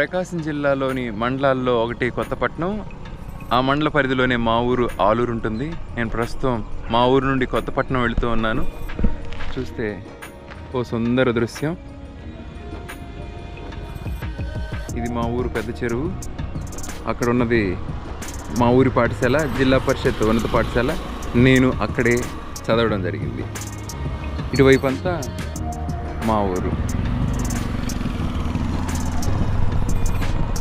ప్రకాశం జిల్లాలోని మండలాల్లో ఒకటి కొత్తపట్నం. ఆ మండల పరిధిలోనే మా ఊరు ఆలూరు ఉంటుంది. నేను ప్రస్తుతం మా ఊరు నుండి కొత్తపట్నం వెళుతూ ఉన్నాను. చూస్తే ఓ సుందర దృశ్యం. ఇది మా ఊరు పెద్ద చెరువు. అక్కడ ఉన్నది మా ఊరి పాఠశాల జిల్లా పరిషత్ ఉన్నత పాఠశాల. నేను అక్కడే చదవడం జరిగింది. ఇటువైపు అంతా మా ఊరు.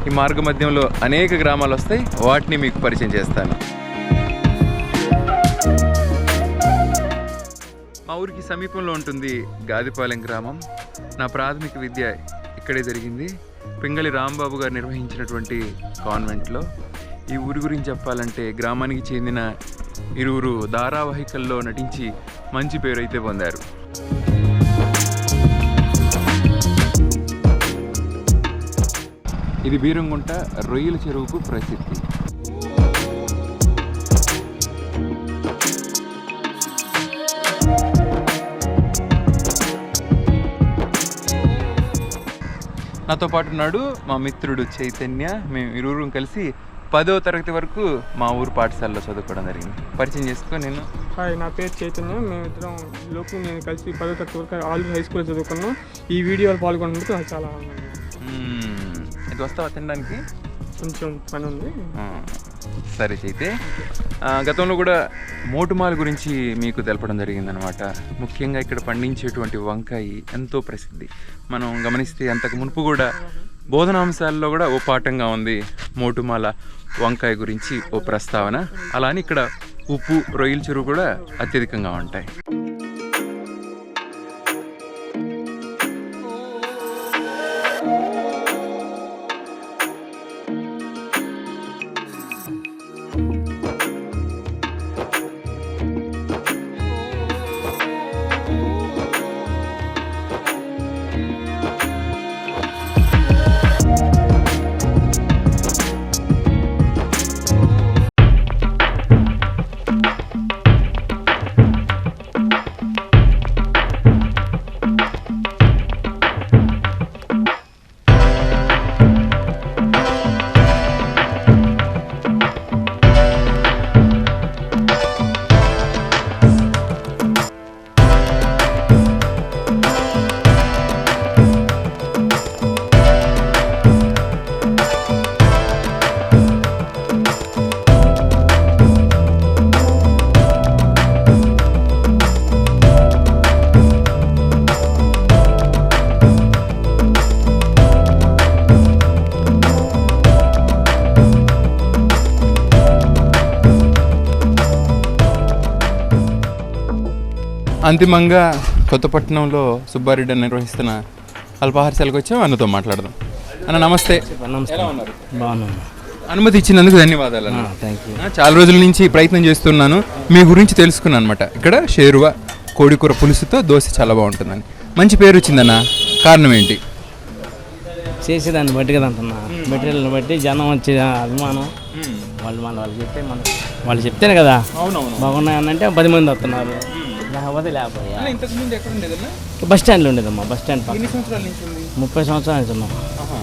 ఈ మార్గ మధ్యంలో అనేక గ్రామాలు వస్తాయి. వాటిని మీకు పరిచయం చేస్తాను. మా ఊరికి సమీపంలో ఉంటుంది గాదిపాలెం గ్రామం. నా ప్రాథమిక విద్య ఇక్కడే జరిగింది. పింగళి రాంబాబు గారు నిర్వహించినటువంటి కాన్వెంట్లో. ఈ ఊరి గురించి చెప్పాలంటే గ్రామానికి చెందిన ఇరువురు ధారావాహికల్లో నటించి మంచి పేరు అయితే పొందారు. ఇది బీరంగుంట రొయ్యల చెరువుకు ప్రసిద్ధి. నాతో పాటు ఉన్నాడు మా మిత్రుడు చైతన్య. మేము ఇరువురు కలిసి పదో తరగతి వరకు మా ఊరు పాఠశాలలో చదువుకోవడం జరిగింది. పరిచయం చేసుకో నేను హాయ్ నా పేరు చైతన్య. మేమిద్దరం లోపు నేను కలిసి పదో తరగతి వరకు ఆల్రెడీ హై స్కూల్ చదువుకున్నాం. ఈ వీడియోలో పాల్గొన్నందుకు చాలా ఇది వస్తావా తినడానికి? కొంచెం పని ఉంది. సరే అయితే గతంలో కూడా మోటుమాల గురించి మీకు తెలపడం జరిగిందనమాట ముఖ్యంగా ఇక్కడ పండించేటువంటి వంకాయ ఎంతో ప్రసిద్ధి. మనం గమనిస్తే అంతకు మునుపు కూడా బోధనాంశాల్లో కూడా ఓ పాఠంగా ఉంది మోటుమాల వంకాయ గురించి ఓ ప్రస్తావన. అలానే ఇక్కడ ఉప్పు రొయ్యల చెరువు కూడా అత్యధికంగా ఉంటాయి. అంతిమంగా కొత్తపట్నంలో సుబ్బారెడ్డి నిర్వహిస్తున్న అల్పాహారశాలకు వచ్చాం అన్నతో మాట్లాడదాం. అన్న నమస్తే. బాగున్నాను. అనుమతి ఇచ్చినందుకు ధన్యవాదాలు అన్న. థ్యాంక్ యూ ఆ, చాలా రోజుల నుంచి ప్రయత్నం చేస్తున్నాను. మీ గురించి తెలుసుకున్నాను అనమాట ఇక్కడ షేరువ కోడికూర పులుసుతో దోశ చాలా బాగుంటుందని. మంచి పేరు వచ్చిందన్న. కారణం ఏంటి? చేసేదాన్ని బట్టి కదా అంటున్నా. మెటీరియల్ని బట్టి జనం వచ్చే అభిమానం. వాళ్ళు మన వాళ్ళు చెప్తే మన వాళ్ళు చెప్తేనే కదా. బాగున్నాయని అంటే పది మంది వస్తున్నారు. లేకపోతే లేకపోయా ఇంతకు ముందు ఎక్కడ ఉండేదన్నా బస్ స్టాండ్లో ఉండేదమ్మా బస్ స్టాండ్ పక్కన. ఎన్ని సంవత్సరాల నుంచి ఉంది? ముప్పై సంవత్సరాలు ఆహా.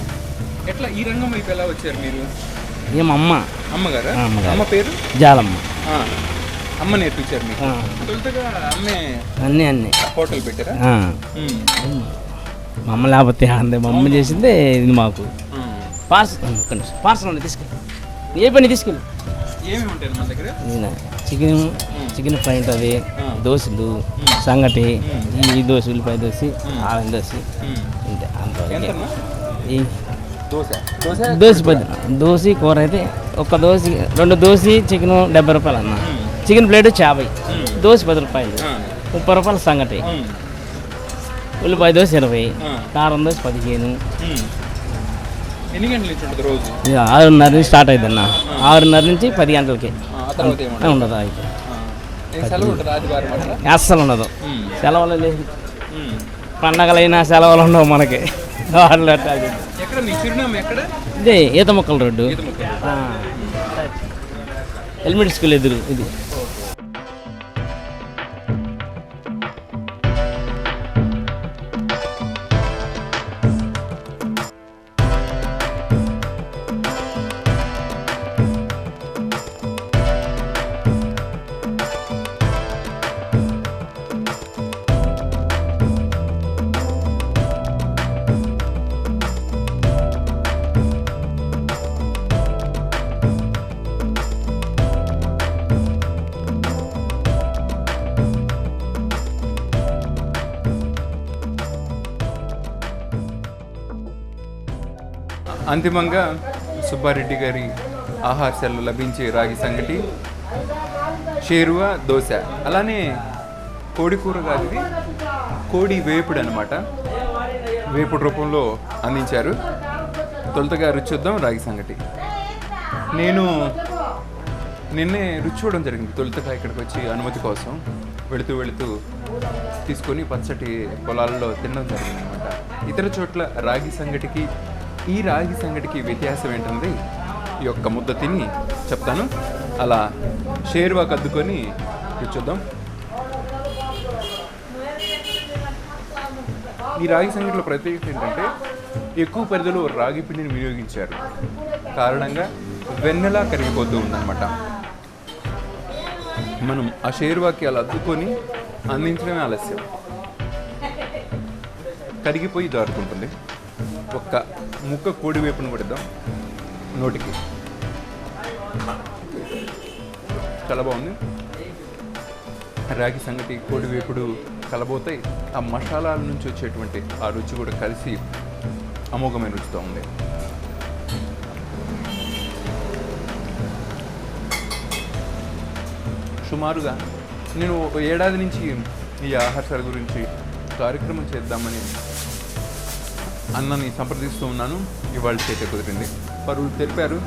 ఎట్లా ఈ రంగం వైపు ఎలా వచ్చారు మీరు? అమ్మ? అమ్మగారా. అమ్మ పేరు? జాలమ్మ. అమ్మ నేర్పించారు మీకు. ఆ, తొలుతగా అమ్మే అన్నీ అన్నీ. హోటల్ పెట్టారా. మా అమ్మ లేకపోతే అంతే మా అమ్మ చేసిందే ఇది మాకు. పార్సల్ పార్సల్ తీసుకెళ్ళి. ఏ పని తీసుకెళ్ళి. ఏమేమి ఉంటాయి మన దగ్గర? చికెన్ చికెన్ ఫ్రై ఉంటుంది దోశలు సంగటి ఈ దోశ ఉల్లిపాయ దోశ ఆలం దోశ. అంతే దోశ. దోశ పది దోశ కూర అయితే ఒక దోశ రెండు దోశ చికెన్ డెబ్బై రూపాయలు అన్న. చికెన్ ప్లేట్ యాభై దోశ పది రూపాయలు. ముప్పై రూపాయలు సంగటి. ఉల్లిపాయ దోశ ఇరవై. కారం దోశ పదిహేను. ఎన్ని గంటల నుంచి ఉంటుంది రోజు? ఇక ఆరున్నర నుంచి స్టార్ట్ అవుతుంది అన్న ఆరున్నర నుంచి పది గంటలకి. ఉండదు. అయితే అస్సలు ఉండదు. సెలవులు లేదు. పండగలైనా సెలవులు ఉండవు మనకి. వాళ్ళు ఇదే ఈత మొక్కల రోడ్డు. హెల్మెట్ స్కూల్ ఎదురు ఇది. అంతిమంగా సుబ్బారెడ్డి గారి ఆహారశాలలో లభించే రాగి సంగటి షేరువా దోశ. అలానే కోడి కూర కోడి వేపుడు అనమాట వేపుడు రూపంలో అందించారు. తొలుతగా రుచి చూద్దాం రాగి సంగటి. నేను నిన్నే రుచి చూడడం జరిగింది. తొలుతగా ఇక్కడికి వచ్చి అనుమతి కోసం వెళుతూ వెళుతూ తీసుకొని పచ్చటి పొలాల్లో తినడం జరిగింది అనమాట ఇతర చోట్ల రాగి సంగటికి ఈ రాగి సంగటికి వ్యత్యాసం ఏంటన్నది ఈ యొక్క ముద్ద తిని చెప్తాను. అలా షేర్వా కద్దుకొని రుచి ఈ రాగి సంగటిలో ప్రత్యేకత ఏంటంటే ఎక్కువ పరిధిలో రాగి పిండిని వినియోగించారు. కారణంగా వెన్నెలా కరిగిపోతూ ఉందన్నమాట. మనం ఆ షేర్వాకి అలా అద్దుకొని అందించడమే ఆలస్యం. కరిగిపోయి దారుకుంటుంది ఒక్క ముక్క కోడి వేపును కొడదాం నోటికి. చాలా బాగుంది. రాగి సంగటి కోడి వేపుడు కలబోతాయి. ఆ మసాలాల నుంచి వచ్చేటువంటి ఆ రుచి కూడా కలిసి అమోఘమైన రుచితో ఉంది. సుమారుగా నేను ఒక ఏడాది నుంచి ఈ ఆహార గురించి కార్యక్రమం చేద్దామని అన్నని సంప్రదిస్తూ ఉన్నాను. ఇవాళ చేతే కుదిరింది. పరువులు తెలిపారు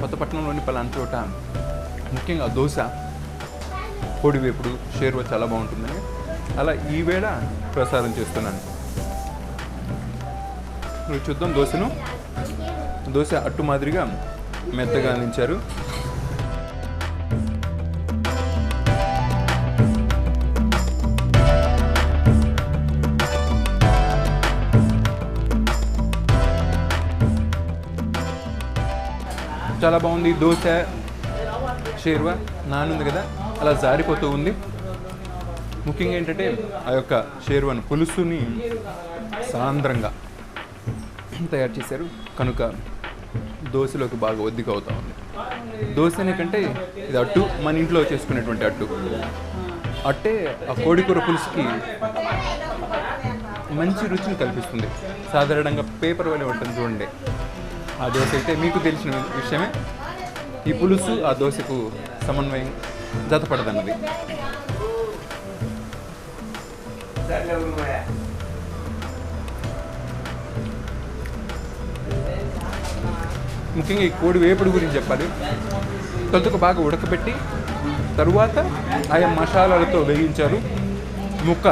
కొత్తపట్నంలోని పలాన చోట ముఖ్యంగా దోశ పొడి వేపుడు షేర్వ చాలా బాగుంటుందని. అలా ఈవేళ ప్రసారం చేస్తున్నాను. చూద్దాం దోశను. దోశ అట్టు మాదిరిగా మెత్తగా అందించారు. చాలా బాగుంది. దోశ షేర్వా నానుంది కదా? అలా జారిపోతూ ఉంది. ముఖ్యంగా ఏంటంటే ఆ యొక్క షేర్వాను పులుసుని సాంద్రంగా తయారు చేశారు. కనుక దోశలోకి బాగా ఒద్దిక అవుతా ఉంది. దోశ కంటే ఇది అట్టు మన ఇంట్లో చేసుకునేటువంటి అట్టు. అట్టే ఆ కోడికూర పులుసుకి మంచి రుచిని కల్పిస్తుంది. సాధారణంగా పేపర్ వలె ఉంటుంది చూడండి. ఆ దోశ అయితే మీకు తెలిసిన విషయమే. ఈ పులుసు ఆ దోశకు సమన్వయం జతపడదన్నది. ముఖ్యంగా ఈ కోడి వేపుడు గురించి చెప్పాలి. తొలుతకు బాగా ఉడకబెట్టి తరువాత ఆయా మసాలాలతో వేయించారు. ముక్క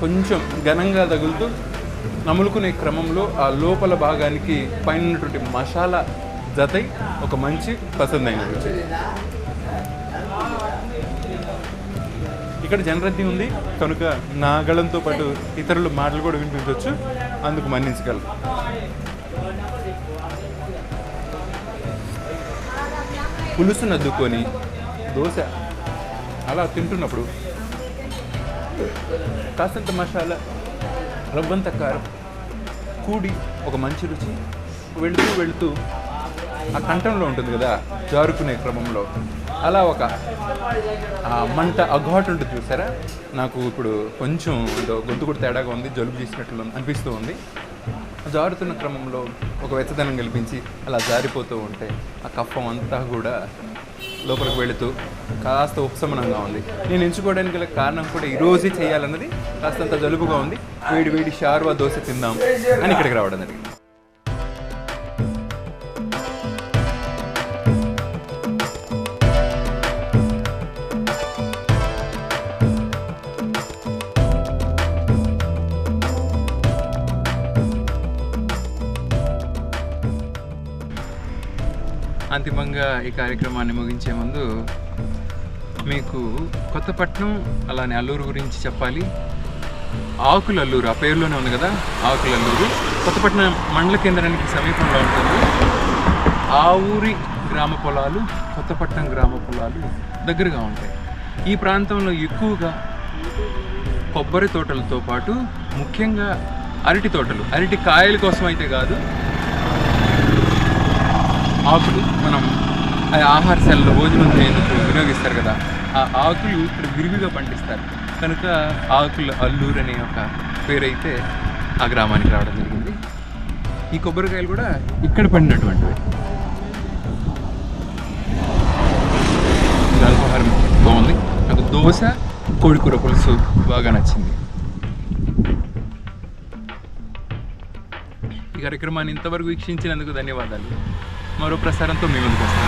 కొంచెం ఘనంగా తగులుతూ నములుకునే క్రమంలో ఆ లోపల భాగానికి పైన ఉన్నటువంటి మసాలా జతై ఒక మంచి పసందైన రుచి. ఇక్కడ జనరద్దీ ఉంది కనుక నా గళంతో పాటు ఇతరుల మాటలు కూడా వినిపించవచ్చు. అందుకు మన్నించగలరు పులుసు నద్దుకొని దోశ అలా తింటున్నప్పుడు కాసంత మసాలా రవ్వంత కారం కూడి ఒక మంచి రుచి వెళుతూ వెళుతూ ఆ కంఠంలో ఉంటుంది కదా జారుకునే క్రమంలో. అలా ఒక ఆ మంట అఘాటు ఉంటుంది చూసారా? నాకు ఇప్పుడు కొంచెం గొంతు కూడా తేడాగా ఉంది జలుబు చేసినట్లు అనిపిస్తూ ఉంది. జారుతున్న క్రమంలో ఒక వెచ్చదనం కల్పించి అలా జారిపోతూ ఉంటే ఆ కఫం అంతా కూడా లోపలికి వెళుతూ కాస్త ఉపశమనంగా ఉంది. నేను ఎంచుకోవడానికి గల కారణం కూడా ఈరోజే చేయాలన్నది కాస్తంత జలుబుగా ఉంది. వేడి వేడి షార్వా దోశ తిందాం అని ఇక్కడికి రావడం జరిగింది. అంతిమంగా ఈ కార్యక్రమాన్ని ముగించే ముందు మీకు కొత్తపట్నం అలానే అల్లూరు గురించి చెప్పాలి. ఆకుల అల్లూరు ఆ పేరులోనే ఉంది కదా ఆకుల అల్లూరు కొత్తపట్నం మండల కేంద్రానికి సమీపంలో ఉంటుంది. ఆ ఊరి గ్రామ పొలాలు కొత్తపట్నం గ్రామ పొలాలు దగ్గరగా ఉంటాయి. ఈ ప్రాంతంలో ఎక్కువగా కొబ్బరి తోటలతో పాటు ముఖ్యంగా అరటి తోటలు అరటి కాయల కోసం అయితే కాదు ఆకులు మనం ఆహార ఆహారశాలలో భోజనం చేయడానికి వినియోగిస్తారు కదా ఆ ఆకులు ఇక్కడ విరివిగా పండిస్తారు. కనుక ఆకులు అల్లూరు అనే ఒక పేరైతే ఆ గ్రామానికి రావడం జరిగింది. ఈ కొబ్బరికాయలు కూడా ఇక్కడ పండినటువంటివి. అల్పాహారం. బాగుంది. నాకు దోశ కోడికూర పులుసు బాగా నచ్చింది. ఈ కార్యక్రమాన్ని ఇంతవరకు వీక్షించినందుకు ధన్యవాదాలు. మరో ప్రసారంతో మీ ముందుకు వస్తాను